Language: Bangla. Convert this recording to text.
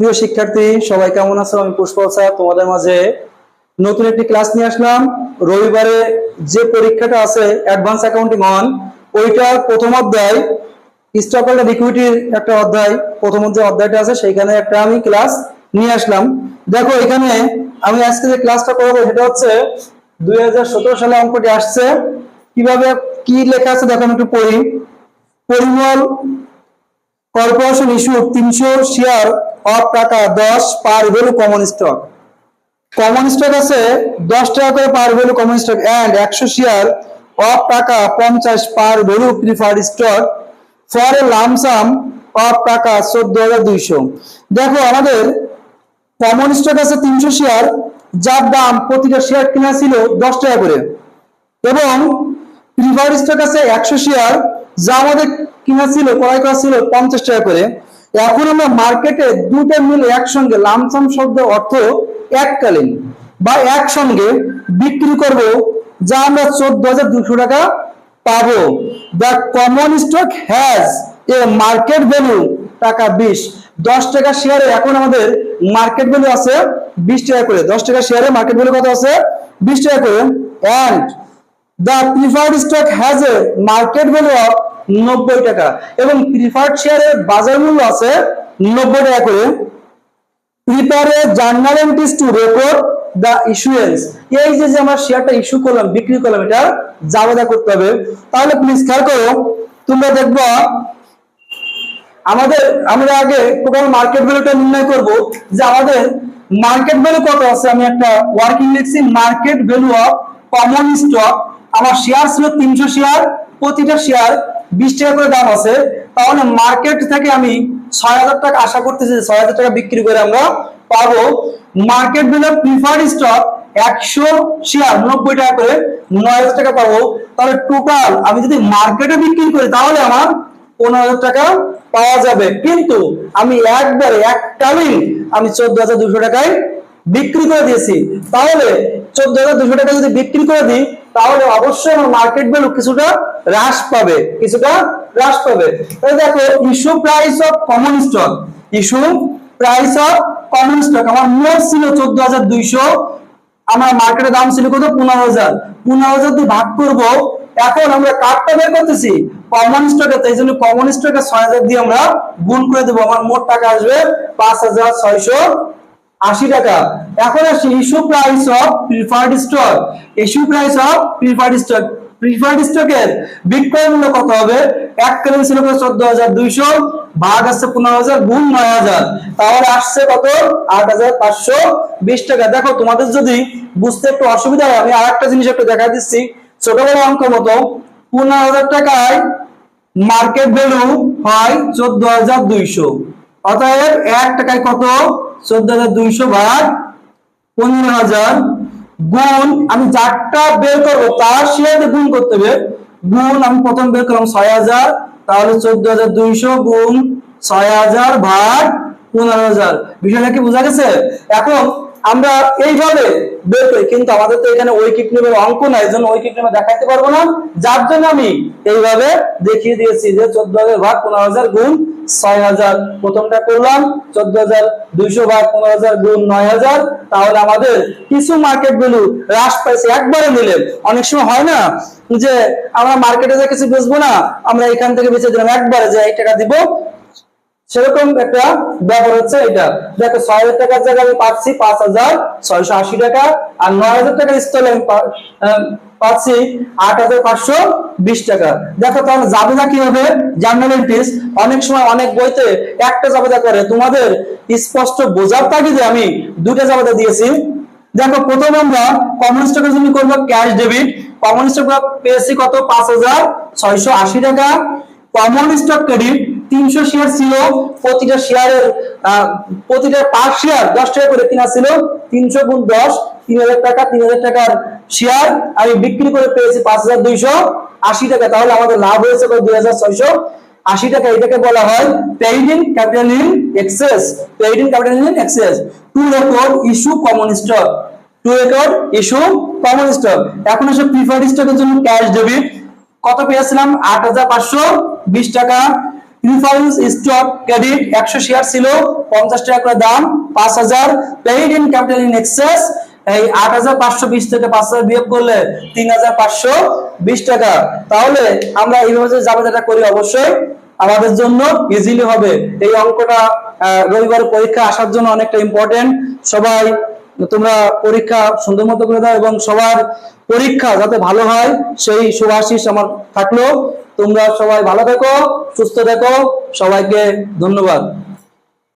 প্রিয় শিক্ষার্থী, সবাই কেমন আছো? আমি পুষ্পল স্যার, তোমাদের মাঝে নতুন একটি ক্লাস নিয়ে আসলাম। রবিবারে যে পরীক্ষাটা আছে অ্যাডভান্স অ্যাকাউন্টিং অন ওইটা প্রথম অধ্যায় স্টক হোল্ডার ইকুইটির একটা অধ্যায়, প্রথম যে অধ্যায়টা আছে, সেইখানে একটা আমি ক্লাস নিয়ে আসলাম। দেখো, এখানে আমি আজকে যে ক্লাসটা করব, সেটা হচ্ছে দুই হাজার সতেরো সালে অঙ্কটি আসছে। কীভাবে, কি লেখা আছে, দেখো, আমি একটু পড়ি। পরিমল কর্পোরেশন ইস্যু তিনশো শেয়ার অফ টাকা দশ par value common stock common stock আছে দশ টাকা করে par value common stock and একশো শেয়ার অফ টাকা পঞ্চাশ par value preferred stock for a lump sum of টাকা চোদ্দ হাজার দুইশো। দেখো আমাদের কমন স্টক আছে তিনশো শেয়ার যার দাম প্রতিটা শেয়ার কিনা ছিল দশ টাকা করে। এবং প্রিফার্ড স্টক আছে একশো শেয়ার যা আমাদের কিনা ছিল, ক্রয় করা ছিল পঞ্চাশ টাকা করে। এখন আমরা মার্কেটে দুটো মিলে একসঙ্গে লামসাম শব্দ অর্থ এককালীন বা একসঙ্গে বিক্রি করব, যা আমরা চোদ্দ হাজার দুশো টাকা পাবো। The common stock has a market value টাকা বিশ। দশ টাকা শেয়ারে এখন আমাদের মার্কেট ভ্যালু আছে বিশ টাকা করে। দশ টাকা শেয়ারে মার্কেট ভ্যালু কত আছে? বিশ টাকা করে। And the preferred stock has a market value of নব্বই টাকা। এবং প্রিফার্ড শেয়ারের বাজার মূল্য আছে নব্বই টাকা করে। Prepare a journal entries to record the issuance এই যে যে আমরা শেয়ারটা ইস্যু করলাম, বিক্রি করলাম, এটা জাবেদা করতে হবে। তাহলে প্লিজ খেয়াল করো, তোমরা দেখবা, আমাদের, আমরা আগে টোটাল মার্কেট ভ্যালুটা নির্ণয় করব যে আমাদের মার্কেট ভ্যালু কত আছে। আমি একটা ওয়ার্কিং লিখছি market value of common stock আমার শেয়ার ছিল তিনশো শেয়ার প্রতিটা শেয়ার বিশ টাকা করে দাম আছে। তাহলে মার্কেট থেকে আমি ছয় হাজার টাকা আশা করতেছি ছয় হাজার টাকা বিক্রি করে আমরা পাবো। মার্কেট ভ্যালু প্রিফার্ড স্টক একশো শেয়ার নব্বই টাকা করে নয় হাজার টাকা পাবো। তাহলে টোটাল আমি যদি মার্কেটে বিক্রি করি, তাহলে আমার পনেরো হাজার টাকা পাওয়া যাবে। কিন্তু আমি একবারে এককালীন আমি চোদ্দ হাজার দুশো টাকায় বিক্রি করে দিয়েছি। তাহলে চোদ্দ হাজার দুশো টাকা যদি বিক্রি করে দিই তাহলে অবশ্যই আমার মার্কেট ভ্যালু কিছুটা হ্রাস পাবে, কিছুটা হ্রাস পাবে। তাহলে দেখো issue price of common stock issue price of common stock আমার মোট ছিল চোদ্দ হাজার দুইশো, আমার মার্কেটের দাম ছিল কত? পনেরো হাজার। পনেরো হাজার দিয়ে ভাগ করব, এখন আমরা কার্ডটা বের করতেছি কমন স্টকে তাই জন্য কমন স্টকে ছয় হাজার দিয়ে আমরা গুণ করে দেবো, আমার মোট টাকা আসবে পাঁচ হাজার ছয়শো আশি টাকা। এখন আসি issue price of preferred stock issue price of preferred stock preferred স্টকের বিক্রয় মূল্য কত হবে? এক কালীন ছিল চোদ্দ হাজার দুইশো। ভাগ আসছে পনেরো হাজার, গুণ নয় হাজার। তাহলে আসছে কত? আট হাজার পাঁচশো বিশ টাকা। দেখো, তোমাদের যদি বুঝতে একটু অসুবিধা হয়, আমি আর একটা জিনিস একটু দেখা দিচ্ছি। ছোট বড় অঙ্ক মতো পনেরো হাজার টাকায় মার্কেট ভ্যালু হয় চোদ্দ হাজার দুইশো। অতএব এক টাকায় কত? চোদ্দ হাজার দুইশো ভাগ পনেরো হাজার গুণ আমি যারটা বের করব, তার শেয়ারে গুণ করতে হবে। গুণ আমি প্রথম বের করলাম ছয় হাজার, তাহলে চোদ্দ হাজার দুইশো গুণ ছয় হাজার ভাগ পনেরো হাজার। বিষয়টা কি বোঝা গেছে? এখন আমরা এইভাবে বের করি, কিন্তু আমাদের তো এখানে ওই কিটনেমের অঙ্ক নাই, এই জন্য ওই কিটনেমে দেখাতে পারব না। যার জন্য আমি এইভাবে দেখিয়ে দিয়েছি যে চোদ্দ হাজার ভাগ পনেরো হাজার গুণ ছয় হাজার প্রথমটা করলাম, চোদ্দ হাজার দুইশো ভাগ পনেরো হাজার গুণ নয় হাজার। তাহলে আমাদের কিছু মার্কেট ভ্যালু হ্রাস পাইছে একবারে মিলে অনেক সময় হয় না যে আমরা মার্কেটে যে কিছু বেচবো না, আমরা এখান থেকে বেঁচে দিলাম, একবারে যে এই টাকা দিব। সেরকম একটা ব্যাপার হচ্ছে এটা। দেখো, ছয় হাজার টাকার জায়গায় আমি পাচ্ছি পাঁচ হাজার ছয়শো আশি টাকা, আর নয় হাজার টাকার স্থলে আমি পাচ্ছি আট হাজার পাঁচশো বিশ টাকা। দেখো তাহলে জাবেদা কি হবে জার্নাল এন্ট্রিস অনেক সময় অনেক বইতে একটা জাবেদা করে। তোমাদের স্পষ্ট বোঝার তাগিদে আমি দুইটা জাবেদা দিয়েছি। দেখো, প্রথম আমরা কমন স্টকের জন্য করব? ক্যাশ ডেবিট কমন স্টক পেয়েছি কত? পাঁচ হাজার ছয়শো আশি টাকা। কমন স্টক ক্রেডিট তিনশো শেয়ার ছিল। প্রতিটা শেয়ারের প্রতিটা পার শেয়ার দশ টাকা করে কিনা ছিল। তিনশো গুণ দশ তিন হাজার টাকা তিন হাজার টাকার শেয়ার আমি বিক্রি করে পেয়েছি পাঁচ হাজার দুইশো আশি টাকা। তাহলে আমাদের লাভ হয়েছে দুই হাজার ছয়শো আশি টাকা। এটাকে বলা হয় paid capital in excess paid capital in excess to record issue common stock to record issue common stock এখন আসে প্রিফার্ড স্টকের জন্য ক্যাশ ডেবিট কত পেয়েছিলাম? আট হাজার পাঁচশো। বিশ টাকা। প্রিফারেন্স স্টক ক্রেডিট একশো শেয়ার ছিল। পঞ্চাশ টাকা করে দাম। পাঁচ হাজার। Paid in capital in excess এই আট হাজার পাঁচশো বিশ থেকে পাঁচ হাজার বিয়োগ করলে তিন হাজার পাঁচশো বিশ টাকা। তাহলে আমরা এইভাবে যে জাবেদাটা করি, অবশ্যই আমাদের জন্য ইজিলি হবে। এই অঙ্কটা রবিবার পরীক্ষা আসার জন্য অনেকটা ইম্পর্টেন্ট সবাই তোমরা পরীক্ষা সুন্দর মতো করে দাও এবং সবার পরীক্ষা যাতে ভালো হয়, সেই শুভাশিস আমার থাকল। তোমরা সবাই ভালো থেকো, সুস্থ থেকো। সবাইকে ধন্যবাদ।